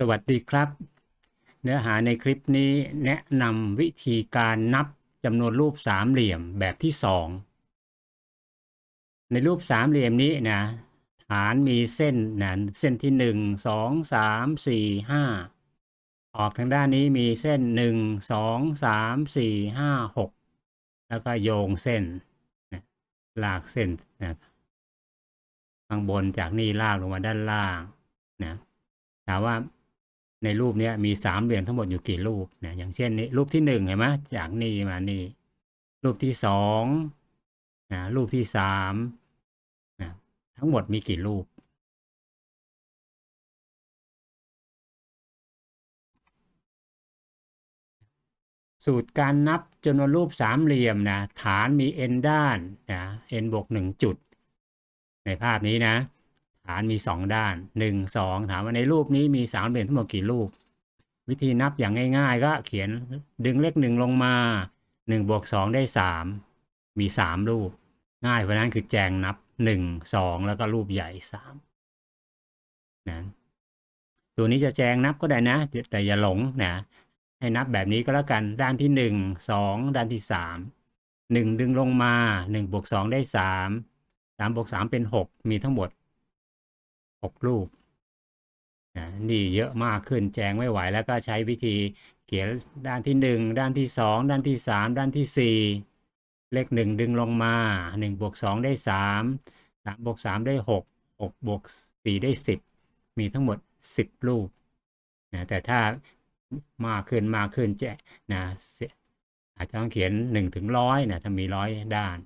สวัสดีครับ เนื้อหาในคลิปนี้แนะนำวิธีการนับจำนวนรูปสามเหลี่ยมแบบที่สองในรูปสามเหลี่ยมนี้นะฐานมีเส้นนะเส้นที่หนึ่งสองสามสี่ห้าออกทางด้านนี้มีเส้นหนึ่งสองสามสี่ห้าหกแล้วก็โยงเส้นนะลากเส้นนะข้างบนจากนี่ลากลงมาด้านล่างนะถามว่า ในรูปนี้มีสามเหลี่ยมทั้งหมดอยู่กี่รูปนะอย่างเช่นนี้รูปที่หนึ่งเห็นไหมจากนี่มานี่ รูปที่สองนะรูปที่สามนะทั้งหมดมีกี่รูป สูตรการนับจำนวนรูปสามเหลี่ยมนะฐานมี n ด้านนะ n บวกหนึ่งจุด ในภาพนี้นะ ฐานมีสองด้านหนึ่งสองถามว่าในรูปนี้มีสามเหลี่ยมทั้งหมดกี่รูป วิธีนับอย่างง่าย ๆ ก็เขียนดึงเลขหนึ่งลงมาหนึ่งบวกสองได้สามมีสามรูป ง่ายเพราะนั้นคือแจงนับหนึ่งสองแล้วก็รูปใหญ่สามนะตัวนี้จะแจงนับก็ได้นะ แต่อย่าหลงนะให้นับแบบนี้ก็แล้วกันด้านที่หนึ่งสองด้านที่สามหนึ่งดึงลงมาหนึ่งบวกสองได้สามสามบวกสามเป็นหกมีทั้งหมด หกรูปนี่เยอะมากขึ้นแจงไม่ไหวแล้วก็ใช้วิธีเขียนด้านที่หนึ่งด้านที่สองด้านที่สามด้านที่สี่เลขหนึ่งดึงลงมาหนึ่งบวกสองได้สามสามบวกสามได้หกหกบวกสี่ได้สิบมีทั้งหมดสิบรูปนะแต่ถ้ามากขึ้นมากขึ้นแจนะอาจจะต้องเขียนหนึ่งถึงร้อยนะถ้ามีร้อยด้าน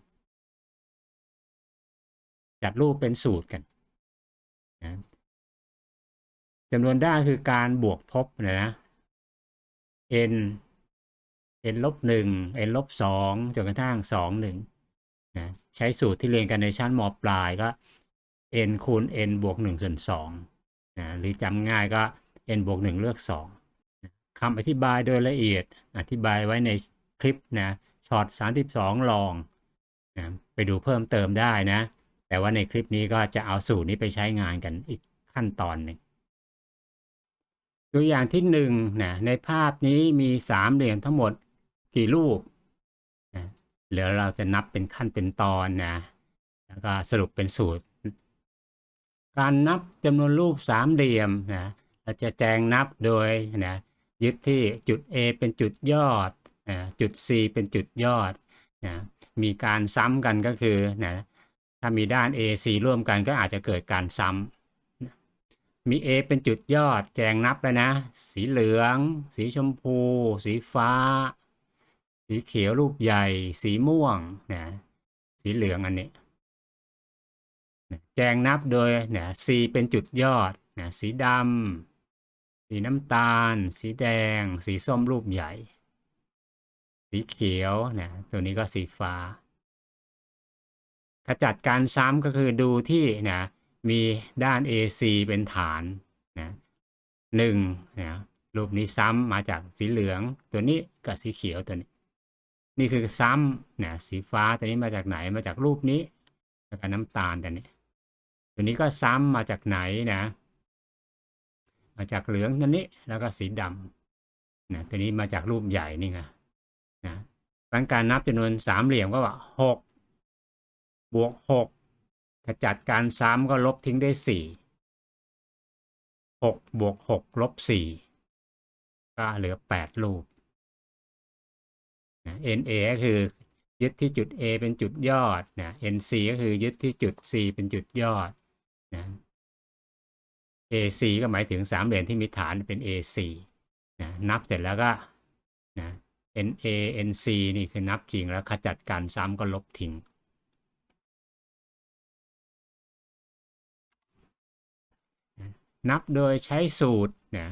จัดรูปเป็นสูตรกัน นะจำนวนด้านคือการบวกทบนะนะ n n ลบหนึ่ง n ลบสองจนกระทั่งสองหนึ่งนะใช้สูตรที่เรียนกันในชั้นมปลายก็ n คูณ n บวกหนึ่งส่วนสองนะหรือจำง่ายก็ n บวกหนึ่งเลือกสองคำอธิบายโดยละเอียดอธิบายไว้ในคลิปนะช็อต32ลองนะไปดูเพิ่มเติมได้นะ แต่ว่าในคลิปนี้ก็จะเอาสูตรนี้ไปใช้งานกันอีกขั้นตอนหนึ่งตัวอย่างที่หนึ่งนะในภาพนี้มีสามเหลี่ยมทั้งหมดกี่รูปนะเดี๋ยวเราจะนับเป็นขั้นเป็นตอนนะแล้วก็สรุปเป็นสูตร การนับจำนวนรูปสามเหลี่ยมนะเราจะแจงนับโดยนะยึดที่จุด A เป็นจุดยอดนะจุด C เป็นจุดยอดนะมีการซ้ำกันก็คือนะ ถ้ามีด้าน AC ร่วมกันก็อาจจะเกิดการซ้ำมี A เป็นจุดยอดแจงนับแล้วนะ สีเหลือง สีชมพู สีฟ้า สีเขียวรูปใหญ่ สีม่วงนะสีเหลืองอันนี้แจงนับโดยนะ C เป็นจุดยอดนะสีดำสีน้ำตาล สีแดง สีส้มรูปใหญ่ สีเขียวนะตัวนี้ก็สีฟ้า ขจัดการซ้ำก็คือดูที่นะมีด้าน AC เป็นฐานนะหนึ่งนะรูปนี้ซ้ำมาจากสีเหลืองตัวนี้กับสีเขียวตัวนี้ นี่คือซ้ำนะสีฟ้าตัวนี้มาจากไหนมาจากรูปนี้แล้วก็น้ำตาลตัวนี้ ตัวนี้ก็ซ้ำมาจากไหนนะ มาจากเหลืองตัวนี้แล้วก็สีดำนะตัวนี้มาจากรูปใหญ่นี่ไงนะการนับจำนวนสามเหลี่ยมก็ว่าหก บวกหกขจัดการซ้ำก็ลบทิ้งได้สี่หกบวกหกลบสี่ก็เหลือแปดรูป NA ก็คือยึดที่จุด A เป็นจุดยอดนะ NC ก็คือยึดที่จุด C เป็นจุดยอดนะ AC ก็หมายถึงสามเหลี่ยมที่มีฐานเป็น AC นะนับเสร็จแล้วก็นะ NA NC นี่คือนับจริงแล้วขจัดการซ้ำก็ลบทิ้ง นับโดยใช้สูตรนะ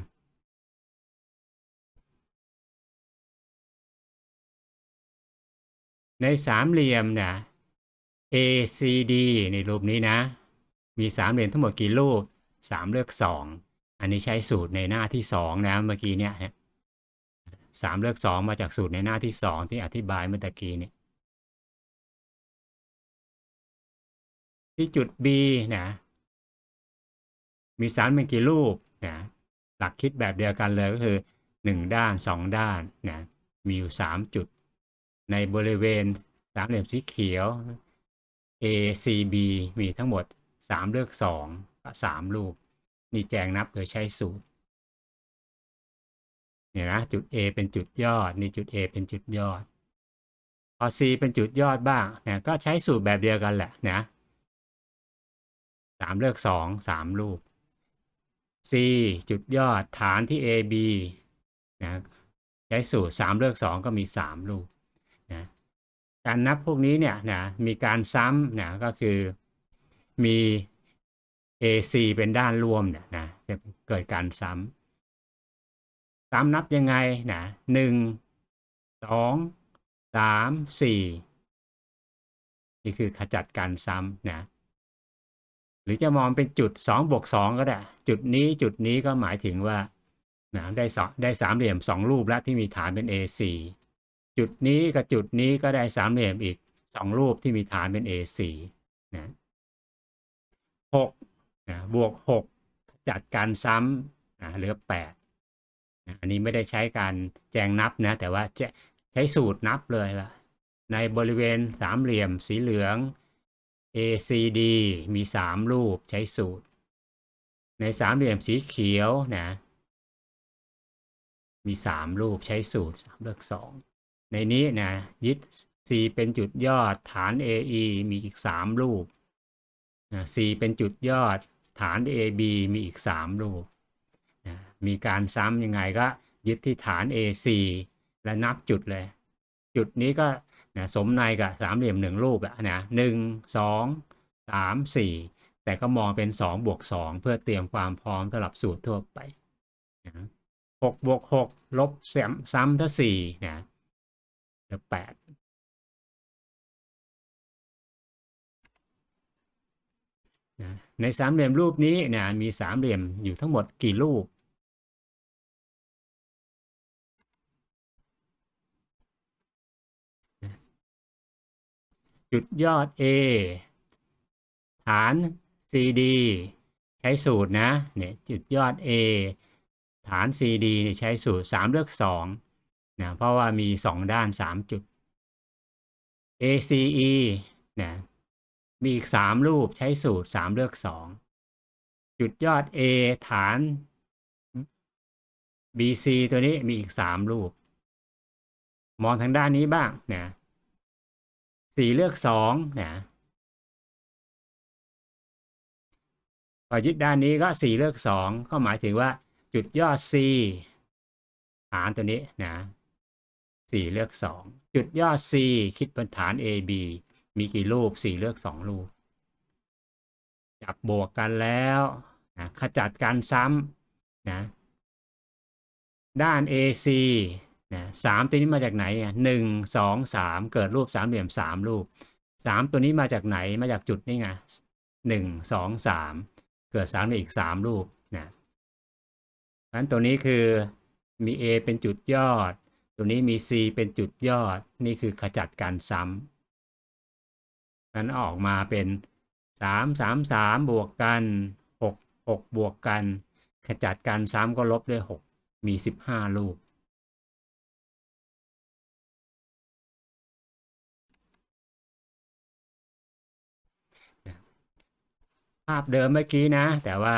ในสามเหลี่ยมนะ ACD ในรูปนี้นะ มีสามเหลี่ยมทั้งหมดกี่รูปสามเลือกสองอันนี้ใช้สูตรในหน้าที่สองนะเมื่อกี้เนี่ยสามเลือกสองมาจากสูตรในหน้าที่สองที่อธิบายเมื่อกี้เนี่ยที่จุด B นะ มีสามเป็นกี่รูปนะหลักคิดแบบเดียวกันเลยก็คือหนึ่งด้านสองด้านนะมีอยู่สามจุด ในบริเวณสามเหลี่ยมสีเขียว A C B มีทั้งหมดสามเลือกสองสามลูกนี่แจงนับโดยใช้สูตรเนี่ยนะจุด A เป็นจุดยอด นี่จุด A เป็นจุดยอด พอ C เป็นจุดยอดบ้างเนี่ยก็ใช้สูตรแบบเดียวกันแหละนะสามเลือกสองสามลูก C จุดยอดฐานที่ AB นะใช้สูตรสามเลือกสองก็มีสามลูกนะการนับพวกนี้เนี่ยนะมีการซ้ำนะก็คือมี AC เป็นด้านรวมเนี่ยนะจะเกิดการซ้ำซ้ำนับยังไงนะหนึ่งสองสามสี่นี่คือขจัดการซ้ำนะ รือจะมองเป็นจุด2บวก2ก็ได้ จุดนี้จุดนี้ก็หมายถึงว่านะได้สองได้สามเหลี่ยมสองรูปแล้วที่มีฐานเป็น A4 จุดนี้กับจุดนี้ก็ได้สามเหลี่ยมอีกสองรูปที่มีฐานเป็น A4 นะหกนะบวกหกจัดการซ้ำนะเหลือแปดนะอันนี้ไม่ได้ใช้การแจงนับนะแต่ว่าจะใช้สูตรนับเลยว่าในบริเวณสามเหลี่ยมสีเหลือง ACD มีสามรูปใช้สูตร ในสามเหลี่ยมสีเขียวนะมีสามรูปใช้สูตรเลือกสองในนี้นะยึด C เป็นจุดยอดฐาน AE มีอีกสามรูปนะ C เป็นจุดยอดฐาน AB มีอีกสามรูปนะมีการซ้ำยังไงก็ยึดที่ฐาน AC และนับจุดเลย จุดนี้ก็ นะสมในกับสามเหลี่ยมหนึ่งรูปอะนะหนึ่งสองสามสี่แต่ก็มองเป็นสองบวกสองเพื่อเตรียมความพร้อมสำหรับสูตรทั่วไปนะหกบวกหกลบซ้ำซ้ำถ้าสี่นะเหลือแปดในสามเหลี่ยมรูปนี้นะมีสามเหลี่ยมอยู่ทั้งหมดกี่รูป จุดยอด A ฐาน CD ใช้สูตรนะเนี่ยจุดยอด A ฐาน CD เนี่ยใช้สูตร 3 เลือก2นะเพราะว่ามี 2 ด้าน 3 จุด ACE นะมีอีก 3 รูปใช้สูตร 3 เลือก 2 จุดยอด A ฐาน BC ตัวนี้มีอีก 3 รูป มองทางด้านนี้บ้างนะ สี่เลือกสองนะพอยึดด้านนี้ก็สี่เลือกสองก็หมายถึงว่าจุดยอด C ฐานตัวนี้นะสี่เลือกสองจุดยอด C คิดเป็นฐาน AB มีกี่รูปสี่เลือกสองรูป จับบวกกันแล้วนะขจัดการซ้ำนะด้าน AC นะสามตัวนี้มาจากไหนอะหนึ่งสองสามเกิดรูปสามเหลี่ยมสามรูปสามตัวนี้มาจากไหนมาจากจุดนี่ไงหนึ่งสองสามเกิดสามเหลี่ยมอีกสามรูปนะนั้นตัวนี้คือมี A เป็นจุดยอด ตัวนี้มี C เป็นจุดยอด นี่คือขจัดการซ้ำนั้นออกมาเป็นสามสามสามบวกกันหกหกบวกกัน ขจัดการซ้ำก็ลบด้วยหกมีสิบห้ารูป ภาพเดิมเมื่อกี้นะ แต่ว่า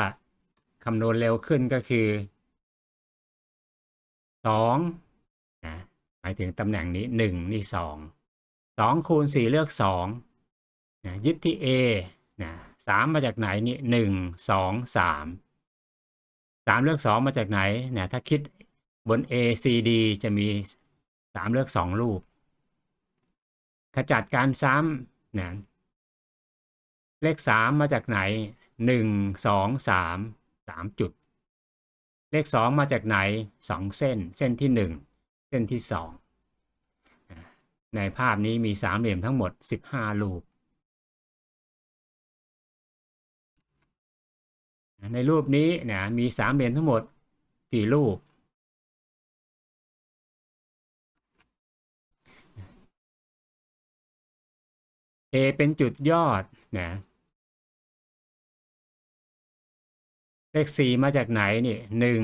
คำนวณเร็วขึ้นก็คือสองนะหมายถึงตำแหน่งนี้หนึ่งนี่สองสองคูณสี่เลือกสองนะยึดที่ A นะสามมาจากไหนนี่หนึ่งสองสามสามเลือกสองมาจากไหนนะถ้าคิดบน A C D จะมีสามเลือกสองรูป ขจัดการซ้ำนะ เลขสามมาจากไหนหนึ่งสองสามสามจุด เลขสองมาจากไหนสองเส้น เส้นที่หนึ่งเส้นที่สองในภาพนี้มีสามเหลี่ยมทั้งหมดสิบห้ารูป ในรูปนี้นะมีสามเหลี่ยมทั้งหมดกี่รูป A เป็นจุดยอดนะ เลขสี่มาจากไหนนี่หนึ่ง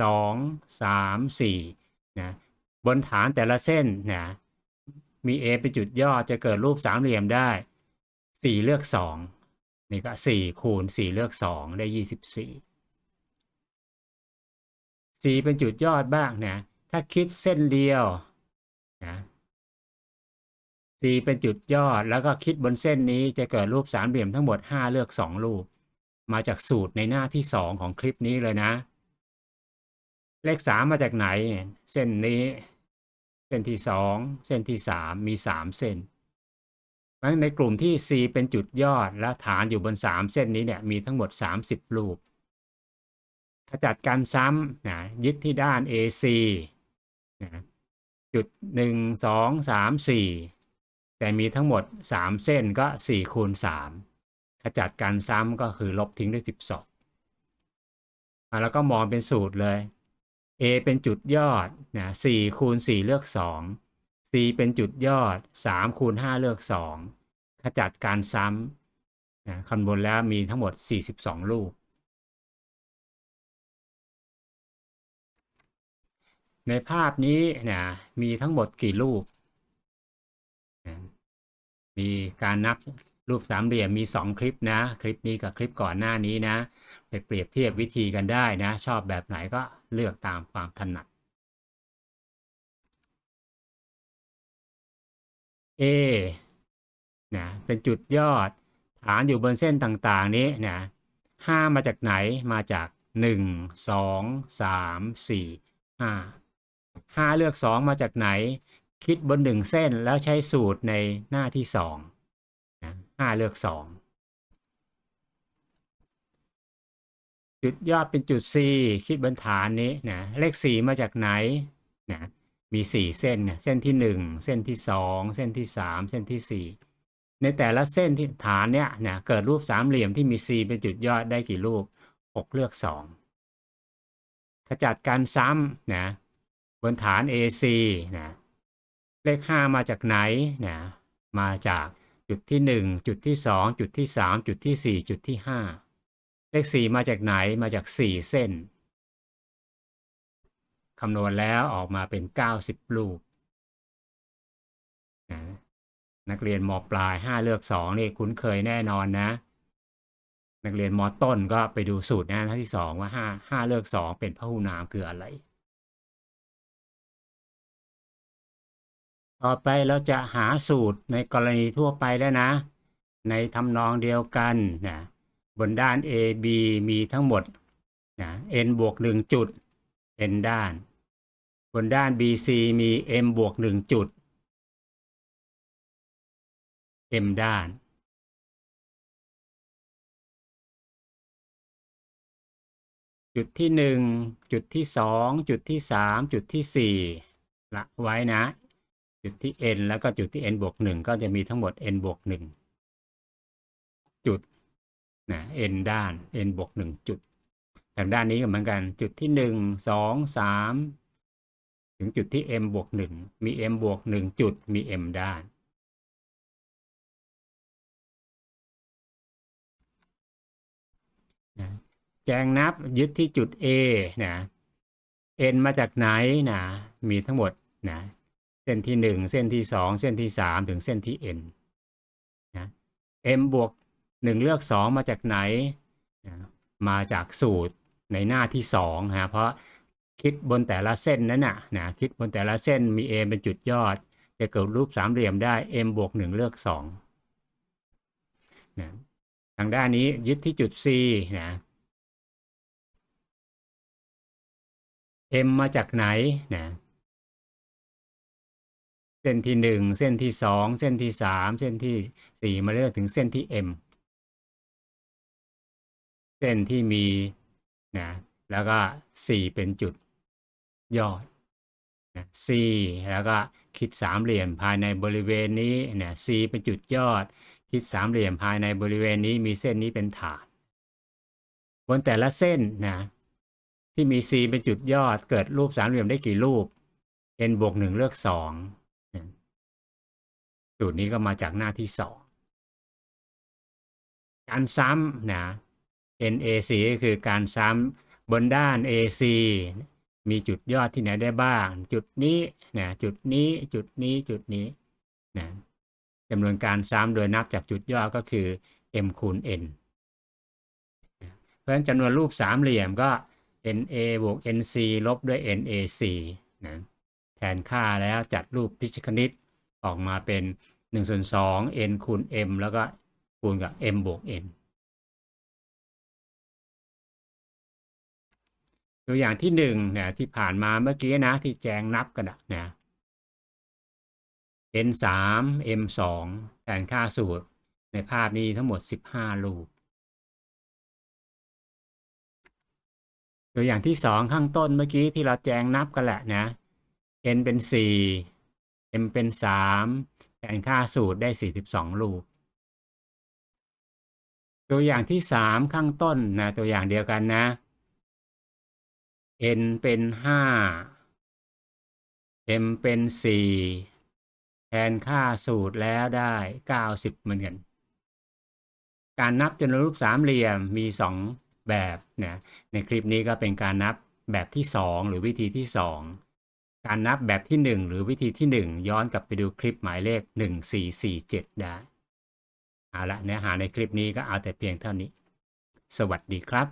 สองสามสี่นะบนฐานแต่ละเส้นนะมี A เป็นจุดย่อจะเกิดรูปสามเหลี่ยมได้สี่เลือกสองนี่ก็สี่คูณสี่เลือกสองได้ยี่สิบสี่สี่เป็นจุดยอดบ้างนะถ้าคิดเส้นเดียวนะสี่เป็นจุดยอดแล้วก็คิดบนเส้นนี้จะเกิดรูปสามเหลี่ยมทั้งหมดห้าเลือกสองรูป มาจากสูตรในหน้าที่สองของคลิปนี้เลยนะ เลขสามมาจากไหน เส้นนี้ เส้นที่สองเส้นที่สามมีสามเส้นเพราะในกลุ่มที่ C เป็นจุดยอดและฐานอยู่บนสามเส้นนี้เนี่ยมีทั้งหมด 30 รูป ขจัดการซ้ำนะยึดที่ด้าน AC นะจุดหนึ่งสองสามสี่แต่มีทั้งหมด 3 เส้นก็4คูณ3 ขจัดการซ้ำก็คือลบทิ้งด้วย 12อะแล้วก็มองเป็นสูตรเลย A เป็นจุดยอดนะ4คูณ4เลือก 2 C เป็นจุดยอด 3 คูณ 5 เลือก 2 ขจัดการซ้ำนะคำนวณแล้วมีทั้งหมด 42 ลูก ในภาพนี้นะมีทั้งหมดกี่รูปนะมีการนับ รูปสามเหลี่ยมมี 2 คลิปนะ คลิปนี้กับคลิปก่อนหน้านี้นะ ไปเปรียบเทียบวิธีกันได้นะ ชอบแบบไหนก็เลือกตามความถนัด A นะเป็นจุดยอดฐานอยู่บนเส้นต่างๆนี้นะห้ามาจากไหนมาจากหนึ่งสองสามสี่ห้าห้าเลือกสองมาจากไหน คิดบนหนึ่งเส้นแล้วใช้สูตรในหน้าที่สอง ห้าเลือกสองจุดยอดเป็นจุด C คิดบนฐานนี้นะเลขสี่มาจากไหนนะมีสี่เส้นนะเส้นที่หนึ่งเส้นที่สองเส้นที่สามเส้นที่สี่ในแต่ละเส้นที่ฐานเนี้ยนะเกิดรูปสามเหลี่ยมที่มี C เป็นจุดยอดได้กี่รูปหกเลือกสองขจัดการซ้ำนะบนฐาน AC นะเลขห้ามาจากไหนนะมาจาก จุดที่หนึ่งจุดที่สองจุดที่สามจุดที่สี่จุดที่ห้าเลขสี่มาจากไหนมาจากสี่เส้นคำนวณแล้วออกมาเป็น 90 ลูกนะนักเรียนมปลาย 5 เลือก2นี่คุ้นเคยแน่นอนนะ นักเรียนมต้นก็ไปดูสูตรนะที่ 2 ว่า 5 5 เลือก 2 เป็นพหูนามคืออะไร ต่อไปเราจะหาสูตรในกรณีทั่วไปแล้วนะ ในทำนองเดียวกันนะบนด้าน AB มีทั้งหมดนะ n บวก1จุด n ด้าน บนด้าน BC มี m บวก1จุด m ด้าน จุดที่ 1 จุดที่ 2 จุดที่ 3 จุดที่ 4 ละไว้นะ จุดที่ n แล้วก็จุดที่ n บวก1ก็จะมีทั้งหมด n บวก1จุดนะ n ด้าน n บวก1จุดทางด้านนี้ก็เหมือนกันจุดที่1 2 3ถึงจุดที่ m บวก1มี m บวก1จุดมี m ด้านนะแจงนับยึดที่จุด A นะ n มาจากไหนนะมีทั้งหมดนะ เส้นที่ 1 เส้นที่ 2 เส้นที่ 3 ถึงเส้นที่ n นะ m บวก 1 เลือก 2 มาจากไหนนะมาจากสูตรในหน้าที่2ฮะเพราะคิดบนแต่ละเส้นนั้นนะนะคิดบนแต่ละเส้นมี a เป็นจุดยอด จะเกิดรูปสามเหลี่ยมได้ m บวก 1 เลือก2นะทางด้านนี้ยึดที่จุด C นะ M มาจากไหนนะ เส้นที่หนึ่งเส้นที่สองเส้นที่สามเส้นที่สี่มาเรื่อยถึงเส้นที่ M เส้นที่มีนะแล้วก็สี่เป็นจุดยอดนะ C แล้วก็คิดสามเหลี่ยมภายในบริเวณนี้นะ C เป็นจุดยอด คิดสามเหลี่ยมภายในบริเวณนี้มีเส้นนี้เป็นฐาน บนแต่ละเส้นนะที่มี C เป็นจุดยอด เกิดรูปสามเหลี่ยมได้กี่รูป n บวกหนึ่งเลือกสอง สูตรนี้ก็มาจากหน้าที่สองการซ้ำนะ NAC ก็คือการซ้ำบนด้าน AC มีจุดยอดที่ไหนได้บ้าง จุดนี้นะจุดนี้จุดนี้จุดนี้นะจำนวนการซ้ำโดยนับจากจุดยอดก็คือ m คูณ n เพราะฉะนั้นจำนวนรูปสามเหลี่ยมก็ NA บวก NC ลบด้วย NAC นะแทนค่าแล้วจัดรูปพิชคณิต ออกมาเป็น1ส่วน2 n คูณ m แล้วก็คูณกับ m บวก n ตัวอย่างที่หนึ่งเนี่ยที่ผ่านมาเมื่อกี้นะที่แจงนับกันอะนะ n 3 m 2แทนค่าสูตร ในภาพนี้ทั้งหมด 15รูปตัวอย่างที่สองข้างต้นเมื่อกี้ที่เราแจงนับกันแหละนะ n เป็น 4 m เป็น3แทนค่าสูตรได้42รูป ตัวอย่างที่สามข้างต้นนะตัวอย่างเดียวกันนะ n เป็น5 m เป็น4แทนค่าสูตรแล้วได้90เหมือนกัน การนับจำนวนรูปสามเหลี่ยมมี2แบบนะในคลิปนี้ก็เป็นการนับแบบที่2หรือวิธีที่2 การนับแบบที่ 1 หรือวิธีที่ 1 ย้อนกลับไปดูคลิปหมายเลข 1447 ได้ เอาละเนื้อหาในคลิปนี้ก็เอาแต่เพียงเท่านี้ สวัสดีครับ